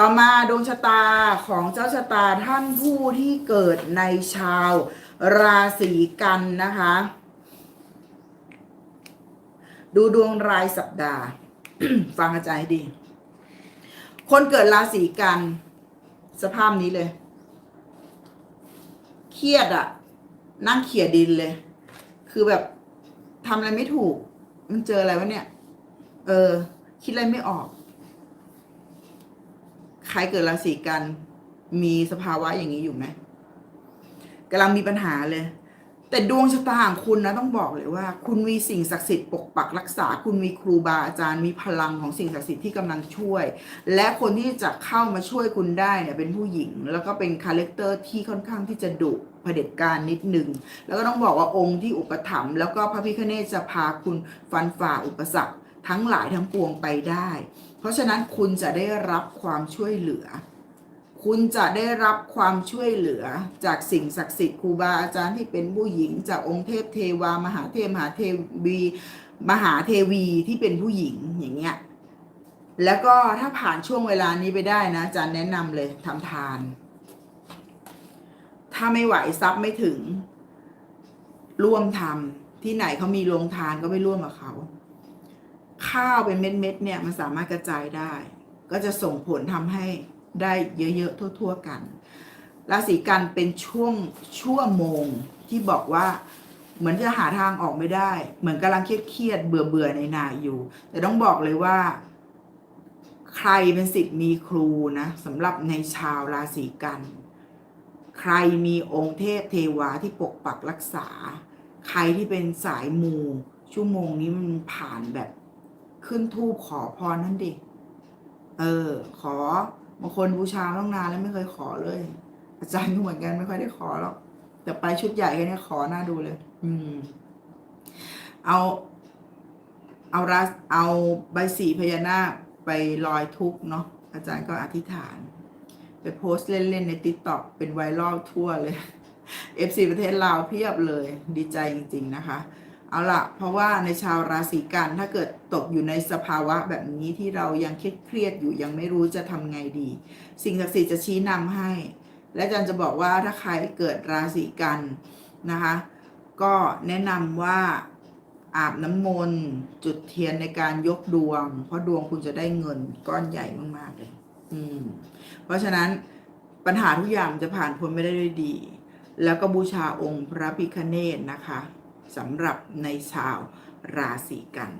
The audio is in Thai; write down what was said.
ต่อมาดวงชะตาของเจ้าชะตาท่านผู้ที่เกิดในชาวราศีกันนะคะ ดูดวงรายสัปดาห์ ฟังอาจารย์ให้ดี คนเกิดราศีกัน สภาพนี้เลย เครียดอะนั่งเขี่ยดินเลย คือแบบทำอะไรไม่ถูก มันเจออะไรวะเนี่ย เออ คิดอะไรไม่ออก รเกิดราศีกัน มีสภาวะอย่างนี้อยู่ไหมกำลังมีปัญหาเลย แต่ดวงชะตาของคุณนะต้องบอกเลยว่า คุณมีสิ่งศักดิ์สิทธิ์ปกปักรักษา คุณมีครูบาอาจารย์มีพลังของสิ่งศักดิ์สิทธิ์ที่กำลังช่วย และคนที่จะเข้ามาช่วยคุณได้เนี่ยเป็นผู้หญิง แล้วก็เป็นคาแรคเตอร์ที่ค่อนข้างที่จะดุเผด็จการนิดหนึ่งแล้วก็ต้องบอกว่าองค์ที่อุปถัมภ์แล้วก็พระพิฆเนศจะพาคุณฟันฝ่าอุปสรรค ทั้งหลายทั้งปวงไปได้ เพราะฉะนั้นคุณจะได้รับความช่วยเหลือ คุณจะได้รับความช่วยเหลือจากสิ่งศักดิ์สิทธิ์ครูบาอาจารย์ที่เป็นผู้หญิง จากองค์เทพเทวามหาเทพมหาเทวีมหาเทวีที่เป็นผู้หญิงอย่างเงี้ย แล้วก็ถ้าผ่านช่วงเวลานี้ไปได้นะอาจารย์แนะนำเลยทำทาน ถ้าไม่ไหวทรัพย์ไม่ถึง ร่วมทำที่ไหนเขามีโรงทานก็ไม่ร่วมกับเขา ข้าวเป็นเม็ดๆเนี่ยมันสามารถกระจายได้ ก็จะส่งผลทำให้ได้เยอะๆทั่ว ๆ กัน ราศีกันเป็นช่วงชั่วโมงที่บอกว่าเหมือนจะหาทางออกไม่ได้ เหมือนกำลังเครียดเบื่อเบื่อในนาอยู่ แต่ต้องบอกเลยว่า ใครเป็นสิทธิ์มีครูนะสำหรับในชาวราศีกัน ใครมีองค์เทพเทวาที่ปกปักรักษา ใครที่เป็นสายมูชั่วโมงนี้มันผ่านแบบ ขึ้นทูปขอพรนั่นดิ เออ ขอบางคนบูชาต้องนานแล้วไม่เคยขอเลย อาจารย์ก็เหมือนกันไม่ค่อยได้ขอหรอก แต่ไปชุดใหญ่แค่นี้ขอหน้าดูเลย อืม เอาเอารัสเอาใบสีพญานาคไปลอยทุกเนาะอาจารย์ก็อธิษฐาน ไปโพสต์เล่น ๆ ในติ๊กต็อกเป็นไวรัลทั่วเลย FC ประเทศลาวเพียบเลย ดีใจจริง ๆ นะคะ เอาละเพราะว่าในชาวราศีกันถ้าเกิดตกอยู่ในสภาวะแบบนี้ที่เรายังเครียดอยู่ยังไม่รู้จะทำไงดี สิ่งศักดิ์สิทธิ์จะชี้นำให้ และอาจารย์จะบอกว่าถ้าใครเกิดราศีกันนะคะก็แนะนำว่าอาบน้ำมนต์จุดเทียนในการยกดวง เพราะดวงคุณจะได้เงินก้อนใหญ่มากๆเลยอืมเพราะฉะนั้นปัญหาทุกอย่างจะผ่านพ้นไม่ได้ด้วยดี แล้วก็บูชาองค์พระพิคเนตนะคะ สำหรับในชาวราศีกัน